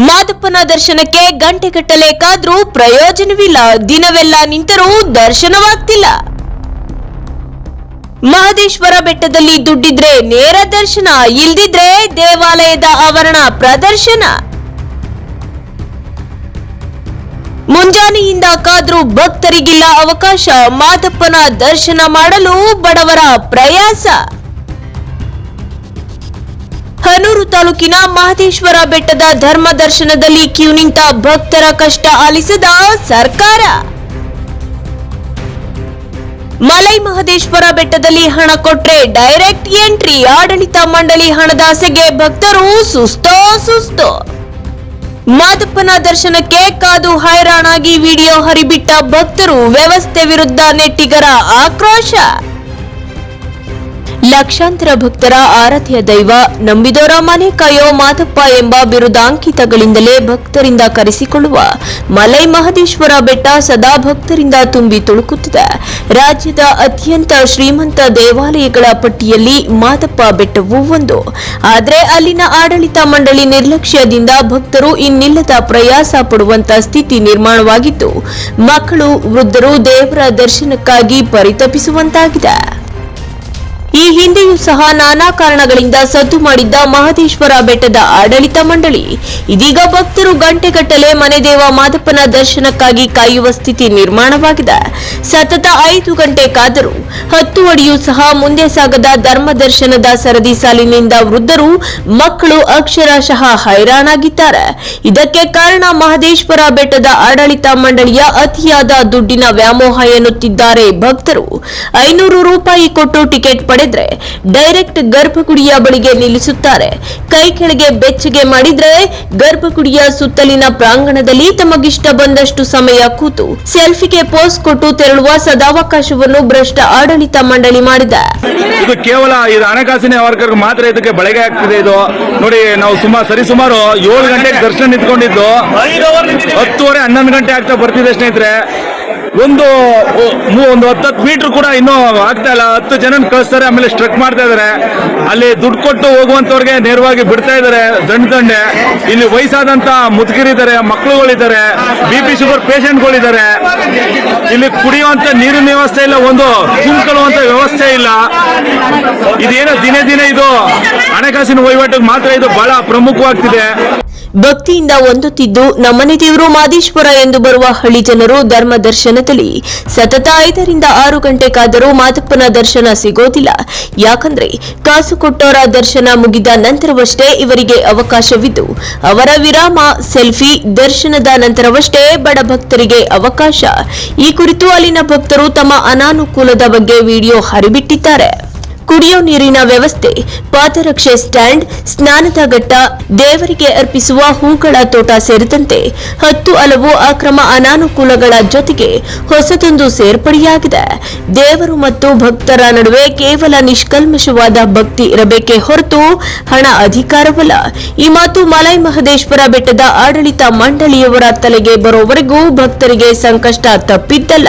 ಮಾದಪ್ಪನ ದರ್ಶನಕ್ಕೆ ಗಂಟೆಗಟ್ಟಲೆ ಕಾದ್ರೂ ಪ್ರಯೋಜನವಿಲ್ಲ. ದಿನವೆಲ್ಲ ನಿಂತರೂ ದರ್ಶನವಾಗ್ತಿಲ್ಲ. ಮಹದೇಶ್ವರ ಬೆಟ್ಟದಲ್ಲಿ ದುಡ್ಡಿದ್ರೆ ನೇರ ದರ್ಶನ, ಇಲ್ದಿದ್ರೆ ದೇವಾಲಯದ ಆವರಣ ಪ್ರದರ್ಶನ. ಮುಂಜಾನೆಯಿಂದ ಕಾದ್ರೂ ಭಕ್ತರಿಗಿಲ್ಲ ಅವಕಾಶ, ಮಾದಪ್ಪನ ದರ್ಶನ ಮಾಡಲು ಬಡವರ ಪ್ರಯಾಸ. ತಾಲೂಕಿನ ಮಹದೇಶ್ವರ ಬೆಟ್ಟದ ಧರ್ಮ ದರ್ಶನದಲ್ಲಿ ಕ್ಯೂ ನಿಂತ ಭಕ್ತರ ಕಷ್ಟ ಆಲಿಸಿದ ಸರ್ಕಾರ. ಮಲೈ ಮಹದೇಶ್ವರ ಬೆಟ್ಟದಲ್ಲಿ ಹಣ ಕೊಟ್ರೆ ಡೈರೆಕ್ಟ್ ಎಂಟ್ರಿ, ಆಡಳಿತ ಮಂಡಳಿ ಹಣದಾಸೆಗೆ ಭಕ್ತರು ಸುಸ್ತೋ, ಸುಸ್ತು. ಮಾದಪ್ಪನ ದರ್ಶನಕ್ಕೆ ಕಾದು ಹೈರಾಣಾಗಿ ವಿಡಿಯೋ ಹರಿಬಿಟ್ಟ ಭಕ್ತರು ವ್ಯವಸ್ಥೆ ವಿರುದ್ಧ ನೆಟ್ಟಿಗರ ಆಕ್ರೋಶ. ಲಕ್ಷಾಂತರ ಭಕ್ತರ ಆರಾಧ್ಯ ದೈವ ನಂಬಿದೋರ ಮನೆ ಕಾಯೋ ಮಾದಪ್ಪ ಎಂಬ ಬಿರುದಾಂಕಿತಗಳಿಂದಲೇ ಭಕ್ತರಿಂದ ಕರೆಸಿಕೊಳ್ಳುವ ಮಲೈ ಮಹದೇಶ್ವರ ಬೆಟ್ಟ ಸದಾ ಭಕ್ತರಿಂದ ತುಂಬಿ ತುಳುಕುತ್ತಿದೆ. ರಾಜ್ಯದ ಅತ್ಯಂತ ಶ್ರೀಮಂತ ದೇವಾಲಯಗಳ ಪಟ್ಟಿಯಲ್ಲಿ ಮಾದಪ್ಪ ಬೆಟ್ಟವೂ ಒಂದು. ಆದರೆ ಅಲ್ಲಿನ ಆಡಳಿತ ಮಂಡಳಿ ನಿರ್ಲಕ್ಷ್ಯದಿಂದ ಭಕ್ತರು ಇನ್ನಿಲ್ಲದ ಪ್ರಯಾಸ ಪಡುವಂತ ಸ್ಥಿತಿ ನಿರ್ಮಾಣವಾಗಿದ್ದು, ಮಕ್ಕಳು, ವೃದ್ಧರು ದೇವರ ದರ್ಶನಕ್ಕಾಗಿ ಪರಿತಪಿಸುವಂತಾಗಿದೆ. ಈ ಹಿಂದೆಯೂ ಸಹ ನಾನಾ ಕಾರಣಗಳಿಂದ ಸದ್ದು ಮಾಡಿದ್ದ ಮಹದೇಶ್ವರ ಬೆಟ್ಟದ ಆಡಳಿತ ಮಂಡಳಿ. ಇದೀಗ ಭಕ್ತರು ಗಂಟೆಗಟ್ಟಲೆ ಮನೆದೇವ ಮಾದಪ್ಪನ ದರ್ಶನಕ್ಕಾಗಿ ಕಾಯುವ ಸ್ಥಿತಿ ನಿರ್ಮಾಣವಾಗಿದೆ. ಸತತ ಐದು ಗಂಟೆ ಕಾದರೂ ಹತ್ತು ಅಡಿಯೂ ಸಹ ಮುಂದೆ ಸಾಗದ ಧರ್ಮ ದರ್ಶನದ ಸರದಿ ಸಾಲಿನಿಂದ ವೃದ್ಧರು ಮಕ್ಕಳು ಅಕ್ಷರಶಃ ಹೈರಾಣಾಗಿದ್ದಾರೆ. ಇದಕ್ಕೆ ಕಾರಣ ಮಹದೇಶ್ವರ ಬೆಟ್ಟದ ಆಡಳಿತ ಮಂಡಳಿಯ ಅತಿಯಾದ ದುಡ್ಡಿನ ವ್ಯಾಮೋಹ ಎನ್ನುತ್ತಿದ್ದಾರೆ ಭಕ್ತರು. ಐನೂರು ರೂಪಾಯಿ ಕೊಟ್ಟು ಟಿಕೆಟ್ ಪಡೆದ್ರೆ ಡೈರೆಕ್ಟ್ ಗರ್ಭಗುಡಿಯ ಬಳಿಗೆ ನಿಲ್ಲಿಸುತ್ತಾರೆ. ಕೈ ಕೆಳಗೆ ಬೆಚ್ಚಗೆ ಮಾಡಿದ್ರೆ ಗರ್ಭಗುಡಿಯ ಸುತ್ತಲಿನ ಪ್ರಾಂಗಣದಲ್ಲಿ ತಮಗಿಷ್ಟ ಬಂದಷ್ಟು ಸಮಯ ಕೂತು ಸೆಲ್ಫಿಗೆ ಪೋಸ್ ಕೊಟ್ಟು ತೆರಳುವ ಸದಾವಕಾಶವನ್ನು ಭ್ರಷ್ಟ ಆಡಳಿತ ಮಂಡಳಿ ಮಾಡಿದೆ. ಇದು ಕೇವಲ ಇದು ಹಣಕಾಸಿನ ವರ್ಗರಿಗೆ ಮಾತ್ರ ಇದಕ್ಕೆ ಬಳಕೆ ಆಗ್ತಿದೆ ಇದು. ನೋಡಿ, ನಾವು ಸುಮಾರು ಸರಿ ಸುಮಾರು ಏಳು ಗಂಟೆಗೆ ದರ್ಶನ ನಿಂತ್ಕೊಂಡಿದ್ದು. ಹತ್ತುವರೆ ಹನ್ನೊಂದು ಗಂಟೆ ಆಗ್ತಾ ಬರ್ತಿದೆ ಸ್ನೇಹಿತರೆ. ಒಂದು ಒಂದು ಹತ್ತು ಹತ್ತತ್ತು ಮೀಟರ್ ಕೂಡ ಇನ್ನೂ ಆಗ್ತಾ ಇಲ್ಲ. ಹತ್ತು ಜನ ಕಳಿಸ್ತಾರೆ, ಆಮೇಲೆ ಸ್ಟ್ರಕ್ ಮಾಡ್ತಾ ಇದಾರೆ. ಅಲ್ಲಿ ದುಡ್ಡು ಕೊಟ್ಟು ಹೋಗುವಂತವ್ರಿಗೆ ನೇರವಾಗಿ ಬಿಡ್ತಾ ಇದಾರೆ ದಂಡ ದಂಡೆ. ಇಲ್ಲಿ ವಯಸ್ಸಾದಂತ ಮುದುಕಿರಿದ್ದಾರೆ ಮಕ್ಕಳುಗಳಿದ್ದಾರೆ ಬಿ ಪಿ ಶುಗರ್ ಪೇಷಂಟ್ಗಳಿದ್ದಾರೆ ಇಲ್ಲಿ ಕುಡಿಯುವಂತ ನೀರಿನ ವ್ಯವಸ್ಥೆ ಇಲ್ಲ, ಒಂದು ತುಂಬಿಕೊಳ್ಳುವಂತ ವ್ಯವಸ್ಥೆ ಇಲ್ಲ. ಇದೇನೋ ದಿನೇ ದಿನೇ ಇದು ಹಣಕಾಸಿನ ವಹಿವಾಟಿಗೆ ಮಾತ್ರ ಇದು ಬಹಳ ಪ್ರಮುಖವಾಗ್ತಿದೆ. ಭಕ್ತಿಯಿಂದ ಹೊಂದುತ್ತಿದ್ದು ನಮ್ಮನೆ ದೇವರು ಮಾದೇಶ್ವರ ಎಂದು ಬರುವ ಹಳ್ಳಿ ಜನರು ಧರ್ಮ ದರ್ಶನದಲ್ಲಿ ಸತತ ಐದರಿಂದ ಆರು ಗಂಟೆ ಕಾದರೂ ಮಾದಪ್ಪನ ದರ್ಶನ ಸಿಗೋದಿಲ್ಲ. ಯಾಕಂದ್ರೆ ಕಾಸು ಕೊಟ್ಟವರ ದರ್ಶನ ಮುಗಿದ ನಂತರವಷ್ಟೇ ಇವರಿಗೆ ಅವಕಾಶವಿದ್ದು. ಅವರ ವಿರಾಮ, ಸೆಲ್ಫಿ, ದರ್ಶನದ ನಂತರವಷ್ಟೇ ಬಡ ಭಕ್ತರಿಗೆ ಅವಕಾಶ. ಈ ಕುರಿತು ಅಲ್ಲಿನ ಭಕ್ತರು ತಮ್ಮ ಅನಾನುಕೂಲದ ಬಗ್ಗೆ ವಿಡಿಯೋ ಹರಿಬಿಟ್ಟಿದ್ದಾರೆ. ಕುಡಿಯೋ ನೀರಿನ ವ್ಯವಸ್ಥೆ, ಪಾದರಕ್ಷೆ ಸ್ಟ್ಯಾಂಡ್, ಸ್ನಾನದ ಘಟ್ಟ, ದೇವರಿಗೆ ಅರ್ಪಿಸುವ ಹೂಗಳ ತೋಟ ಸೇರಿದಂತೆ ಹತ್ತು ಹಲವು ಅಕ್ರಮ ಅನಾನುಕೂಲಗಳ ಜೊತೆಗೆ ಹೊಸದೊಂದು ಸೇರ್ಪಡೆಯಾಗಿದೆ. ದೇವರು ಮತ್ತು ಭಕ್ತರ ನಡುವೆ ಕೇವಲ ನಿಷ್ಕಲ್ಮಶವಾದ ಭಕ್ತಿ ಇರಬೇಕೇ ಹೊರತು ಹಣ ಅಧಿಕಾರವಲ್ಲ. ಈ ಮಾತು ಮಲೈ ಮಹದೇಶ್ವರ ಬೆಟ್ಟದ ಆಡಳಿತ ಮಂಡಳಿಯವರ ತಲೆಗೆ ಬರೋವರೆಗೂ ಭಕ್ತರಿಗೆ ಸಂಕಷ್ಟ ತಪ್ಪಿದ್ದಲ್ಲ.